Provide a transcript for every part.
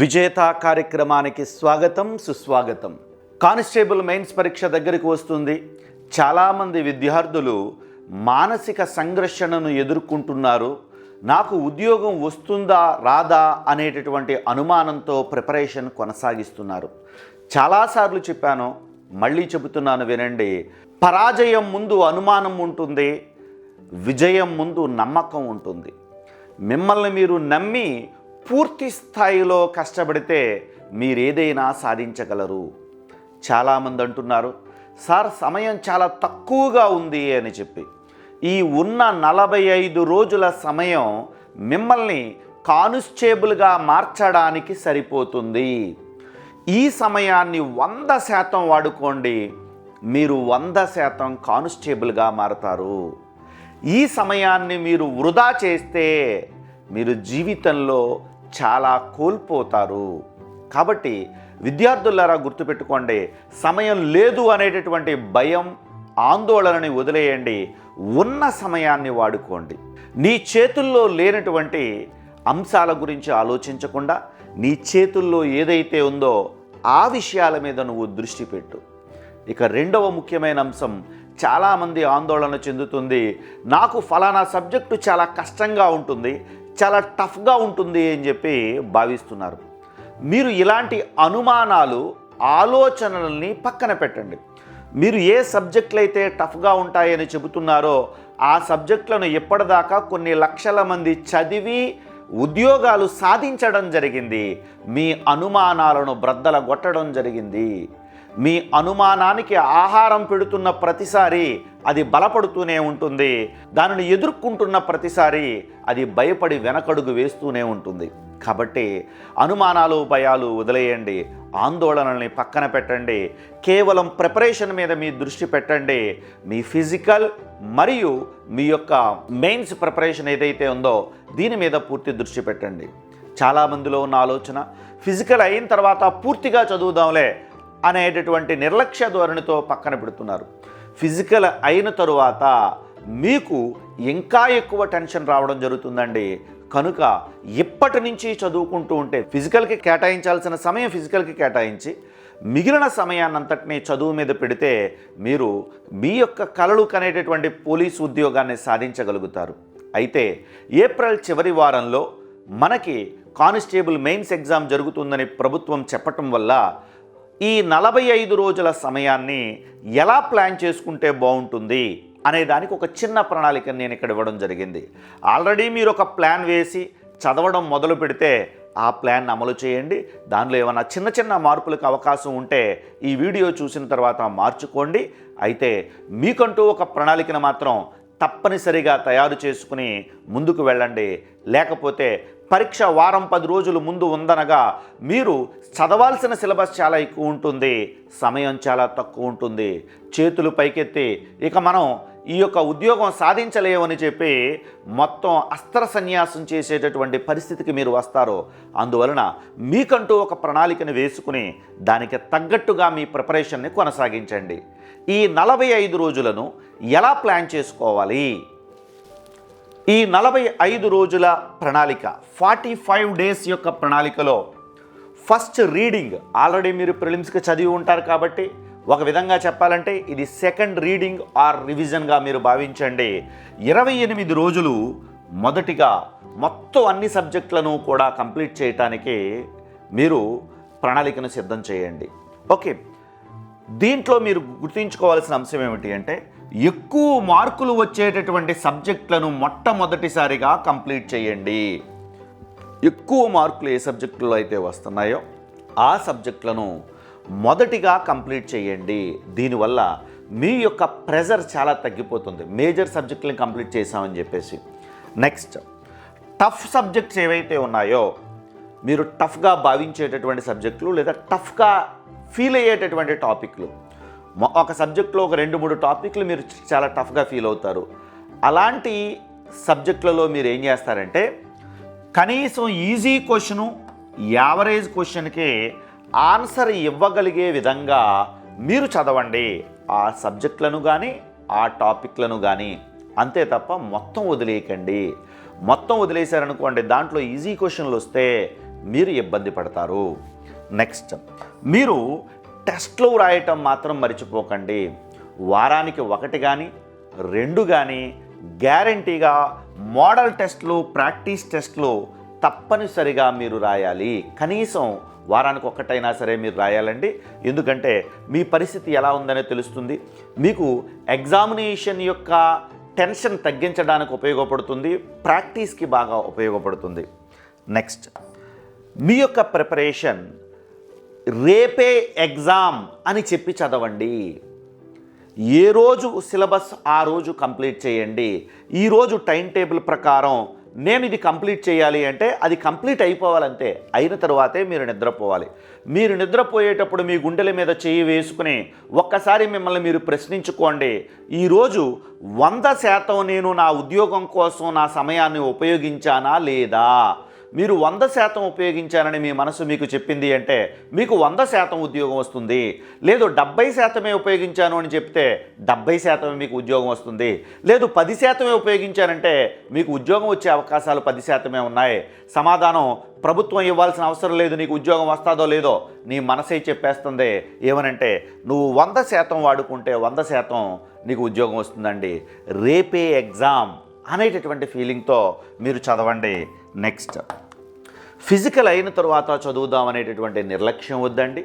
విజేత కార్యక్రమానికి స్వాగతం సుస్వాగతం. కానిస్టేబుల్ మెయిన్స్ పరీక్ష దగ్గరికి వస్తుంది. చాలామంది విద్యార్థులు మానసిక సంఘర్షణను ఎదుర్కొంటున్నారు. నాకు ఉద్యోగం వస్తుందా రాదా అనేటటువంటి అనుమానంతో ప్రిపరేషన్ కొనసాగిస్తున్నారు. చాలాసార్లు చెప్పాను మళ్ళీ చెబుతున్నాను వినండి. పరాజయం ముందు అనుమానం ఉంటుంది విజయం ముందు నమ్మకం ఉంటుంది. మిమ్మల్ని మీరు నమ్మి పూర్తి స్థాయిలో కష్టపడితే మీరు ఏదైనా సాధించగలరు. చాలామంది అంటున్నారు సార్ సమయం చాలా తక్కువగా ఉంది అని చెప్పి. ఈ ఉన్న నలభై ఐదు రోజుల సమయం మిమ్మల్ని కానిస్టేబుల్గా మార్చడానికి సరిపోతుంది. ఈ సమయాన్ని వంద శాతం వాడుకోండి. మీరు వంద శాతం కానిస్టేబుల్గా మారతారు. ఈ సమయాన్ని మీరు వృధా చేస్తే మీరు జీవితంలో చాలా కోల్పోతారు. కాబట్టి విద్యార్థులారా గుర్తుపెట్టుకోండి సమయం లేదు అనేటటువంటి భయం ఆందోళనని వదిలేయండి ఉన్న సమయాన్ని వాడుకోండి. నీ చేతుల్లో లేనటువంటి అంశాల గురించి ఆలోచించకుండా నీ చేతుల్లో ఏదైతే ఉందో ఆ విషయాల మీద నువ్వు దృష్టి పెట్టు. ఇక రెండవ ముఖ్యమైన అంశం చాలామంది ఆందోళన చెందుతుంది నాకు ఫలానా సబ్జెక్టు చాలా కష్టంగా ఉంటుంది చాలా టఫ్గా ఉంటుంది అని చెప్పి భావిస్తున్నారు. మీరు ఇలాంటి అనుమానాలు ఆలోచనల్ని పక్కన పెట్టండి. మీరు ఏ సబ్జెక్టులు అయితే టఫ్గా ఉంటాయని చెబుతున్నారో ఆ సబ్జెక్టులను ఎప్పటిదాకా కొన్ని లక్షల మంది చదివి ఉద్యోగాలు సాధించడం జరిగింది. మీ అనుమానాలను బ్రద్దలగొట్టడం జరిగింది. మీ అనుమానానికి ఆహారం పెడుతున్న ప్రతిసారి అది బలపడుతూనే ఉంటుంది. దానిని ఎదుర్కొంటున్న ప్రతిసారి అది భయపడి వెనకడుగు వేస్తూనే ఉంటుంది. కాబట్టి అనుమానాలు భయాలు వదిలేయండి. ఆందోళనల్ని పక్కన పెట్టండి. కేవలం ప్రిపరేషన్ మీద మీ దృష్టి పెట్టండి. మీ ఫిజికల్ మరియు మీ యొక్క మెయిన్స్ ప్రిపరేషన్ ఏదైతే ఉందో దీని మీద పూర్తి దృష్టి పెట్టండి. చాలామందిలో ఉన్న ఆలోచన ఫిజికల్ అయిన తర్వాత పూర్తిగా చదువుదాంలే అనేటటువంటి నిర్లక్ష్య ధోరణితో పక్కన పెడుతున్నారు. ఫిజికల్ అయిన తరువాత మీకు ఇంకా ఎక్కువ టెన్షన్ రావడం జరుగుతుందండి. కనుక ఇప్పటి నుంచి చదువుకుంటూ ఉంటే ఫిజికల్కి కేటాయించాల్సిన సమయం ఫిజికల్కి కేటాయించి మిగిలిన సమయాన్నంతటినీ చదువు మీద పెడితే మీరు మీ యొక్క కలలు కనేటటువంటి పోలీస్ ఉద్యోగాన్ని సాధించగలుగుతారు. అయితే ఏప్రిల్ చివరి వారంలో మనకి కానిస్టేబుల్ మెయిన్స్ ఎగ్జామ్ జరుగుతుందని ప్రభుత్వం చెప్పటం వల్ల ఈ నలభై ఐదు రోజుల సమయాన్ని ఎలా ప్లాన్ చేసుకుంటే బాగుంటుంది అనే దానికి ఒక చిన్న ప్రణాళిక నేను ఇక్కడ ఇవ్వడం జరిగింది. ఆల్రెడీ మీరు ఒక ప్లాన్ వేసి చదవడం మొదలు పెడితే ఆ ప్లాన్ అమలు చేయండి. దానిలో ఏమైనా చిన్న చిన్న మార్పులకు అవకాశం ఉంటే ఈ వీడియో చూసిన తర్వాత మార్చుకోండి. అయితే మీకంటూ ఒక ప్రణాళికను మాత్రం తప్పనిసరిగా తయారు చేసుకుని ముందుకు వెళ్ళండి. లేకపోతే పరీక్ష వారం పది రోజులు ముందు ఉందనగా మీరు చదవాల్సిన సిలబస్ చాలా ఎక్కువ ఉంటుంది సమయం చాలా తక్కువ ఉంటుంది చేతులు పైకెత్తి ఇక మనం ఈ యొక్క ఉద్యోగం సాధించలేమని చెప్పి మొత్తం అస్త్ర సన్యాసం చేసేటటువంటి పరిస్థితికి మీరు వస్తారు. అందువలన మీకంటూ ఒక ప్రణాళికను వేసుకుని దానికి తగ్గట్టుగా మీ ప్రిపరేషన్ని కొనసాగించండి. ఈ నలభై ఐదు రోజులను ఎలా ప్లాన్ చేసుకోవాలి? ఈ నలభై ఐదు రోజుల ప్రణాళిక ఫార్టీ ఫైవ్ డేస్ యొక్క ప్రణాళికలో ఫస్ట్ రీడింగ్ ఆల్రెడీ మీరు ప్రిలిమ్స్కి చదివి ఉంటారు కాబట్టి ఒక విధంగా చెప్పాలంటే ఇది సెకండ్ రీడింగ్ ఆర్ రివిజన్గా మీరు భావించండి. ఇరవై ఎనిమిది రోజులు మొదటిగా మొత్తం అన్ని సబ్జెక్టులను కూడా కంప్లీట్ చేయటానికి మీరు ప్రణాళికను సిద్ధం చేయండి. ఓకే. దీంట్లో మీరు గుర్తుంచుకోవాల్సిన అంశం ఏమిటి అంటే ఎక్కువ మార్కులు వచ్చేటటువంటి సబ్జెక్టులను మొట్టమొదటిసారిగా కంప్లీట్ చేయండి. ఎక్కువ మార్కులు ఏ సబ్జెక్టులో అయితే వస్తున్నాయో ఆ సబ్జెక్టులను మొదటిగా కంప్లీట్ చేయండి. దీనివల్ల మీ యొక్క ప్రెజర్ చాలా తగ్గిపోతుంది. మేజర్ సబ్జెక్టులను కంప్లీట్ చేసామని చెప్పేసి. నెక్స్ట్ టఫ్ సబ్జెక్ట్స్ ఏవైతే ఉన్నాయో మీరు టఫ్గా భావించేటటువంటి సబ్జెక్టులు లేదా టఫ్గా ఫీల్ అయ్యేటటువంటి టాపిక్లు ఒక సబ్జెక్ట్లో ఒక రెండు మూడు టాపిక్లు మీరు చాలా టఫ్గా ఫీల్ అవుతారు. అలాంటి సబ్జెక్టులలో మీరు ఏం చేస్తారంటే కనీసం ఈజీ క్వశ్చను యావరేజ్ క్వశ్చన్కి ఆన్సర్ ఇవ్వగలిగే విధంగా మీరు చదవండి. ఆ సబ్జెక్టులను కానీ ఆ టాపిక్లను కానీ అంతే తప్ప మొత్తం వదిలేయకండి. మొత్తం వదిలేశారనుకోండి దాంట్లో ఈజీ క్వశ్చన్లు వస్తే మీరు ఇబ్బంది పడతారు. నెక్స్ట్ మీరు టెస్ట్లు వ్రాయటం మాత్రం మర్చిపోకండి. వారానికి ఒకటి కానీ రెండు కానీ గ్యారంటీగా మోడల్ టెస్ట్లు ప్రాక్టీస్ టెస్ట్లు తప్పనిసరిగా మీరు రాయాలి. కనీసం వారానికి ఒక్కటైనా సరే మీరు రాయాలండి. ఎందుకంటే మీ పరిస్థితి ఎలా ఉందనే తెలుస్తుంది. మీకు ఎగ్జామినేషన్ యొక్క టెన్షన్ తగ్గించడానికి ఉపయోగపడుతుంది. ప్రాక్టీస్కి బాగా ఉపయోగపడుతుంది. నెక్స్ట్ మీ యొక్క ప్రిపరేషన్ రేపే ఎగ్జామ్ అని చెప్పి చదవండి. ఏ రోజు సిలబస్ ఆ రోజు కంప్లీట్ చేయండి. ఈరోజు టైం టేబుల్ ప్రకారం నేను ఇది కంప్లీట్ చేయాలి అంటే అది కంప్లీట్ అయిపోవాలంతే. అయిన తర్వాతే మీరు నిద్రపోవాలి. మీరు నిద్రపోయేటప్పుడు మీ గుండెల మీద చేయి వేసుకుని ఒక్కసారి మిమ్మల్ని మీరు ప్రశ్నించుకోండి. ఈరోజు వంద శాతం నేను నా ఉద్యోగం కోసం నా సమయాన్ని ఉపయోగించానా లేదా? మీరు వంద శాతం ఉపయోగించారని మీ మనసు మీకు చెప్పింది అంటే మీకు వంద శాతం ఉద్యోగం వస్తుంది. లేదు డెబ్బై శాతమే ఉపయోగించాను అని చెప్తే డెబ్బై శాతమే మీకు ఉద్యోగం వస్తుంది. లేదు పది శాతమే ఉపయోగించానంటే మీకు ఉద్యోగం వచ్చే అవకాశాలు పది శాతమే ఉన్నాయి. సమాధానం ప్రభుత్వం ఇవ్వాల్సిన అవసరం లేదు నీకు ఉద్యోగం వస్తుందో లేదో నీ మనసే చెప్పేస్తుంది. ఏమనంటే నువ్వు వంద శాతం వాడుకుంటే వంద శాతం నీకు ఉద్యోగం వస్తుందండి. రేపే ఎగ్జామ్. అనేటటువంటి ఫీలింగ్తో మీరు చదవండి. నెక్స్ట్ ఫిజికల్ అయిన తర్వాత చదువుదాం అనేటటువంటి నిర్లక్ష్యం వద్దండి.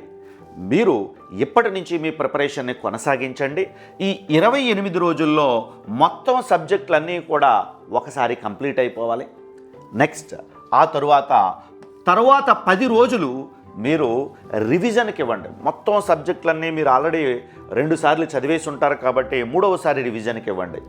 మీరు ఇప్పటి నుంచి మీ ప్రిపరేషన్ని కొనసాగించండి. ఈ ఇరవై ఎనిమిది రోజుల్లో మొత్తం సబ్జెక్టులన్నీ కూడా ఒకసారి కంప్లీట్ అయిపోవాలి. నెక్స్ట్ ఆ తరువాత తరువాత పది రోజులు మీరు రివిజన్కి ఇవ్వండి. మొత్తం సబ్జెక్టులన్నీ మీరు ఆల్రెడీ రెండుసార్లు చదివేసి ఉంటారు కాబట్టి మూడవసారి రివిజన్కి ఇవ్వండి.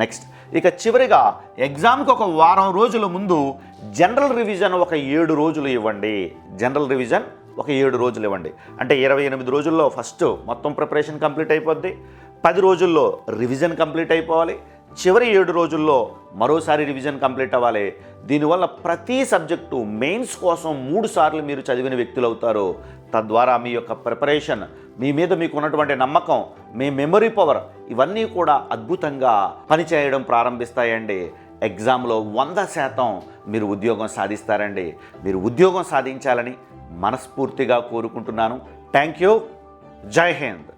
నెక్స్ట్ ఇక చివరిగా ఎగ్జామ్కి ఒక వారం రోజుల ముందు జనరల్ రివిజన్ ఒక ఏడు రోజులు ఇవ్వండి. జనరల్ రివిజన్ ఒక ఏడు రోజులు ఇవ్వండి. అంటే ఇరవై ఎనిమిది రోజుల్లో ఫస్ట్ మొత్తం ప్రిపరేషన్ కంప్లీట్ అయిపోద్ది. పది రోజుల్లో రివిజన్ కంప్లీట్ అయిపోవాలి. చివరి ఏడు రోజుల్లో మరోసారి రివిజన్ కంప్లీట్ అవ్వాలి. దీనివల్ల ప్రతి సబ్జెక్టు మెయిన్స్ కోసం మూడు సార్లు మీరు చదివిన వ్యక్తులు అవుతారు. తద్వారా మీ యొక్క ప్రిపరేషన్ మీ మీద మీకు ఉన్నటువంటి నమ్మకం మీ మెమరీ పవర్ ఇవన్నీ కూడా అద్భుతంగా పనిచేయడం ప్రారంభిస్తాయండి. ఎగ్జామ్లో వంద శాతం మీరు ఉద్యోగం సాధిస్తారండి. మీరు ఉద్యోగం సాధించాలని మనస్ఫూర్తిగా కోరుకుంటున్నాను. థ్యాంక్ యూ జై హింద్.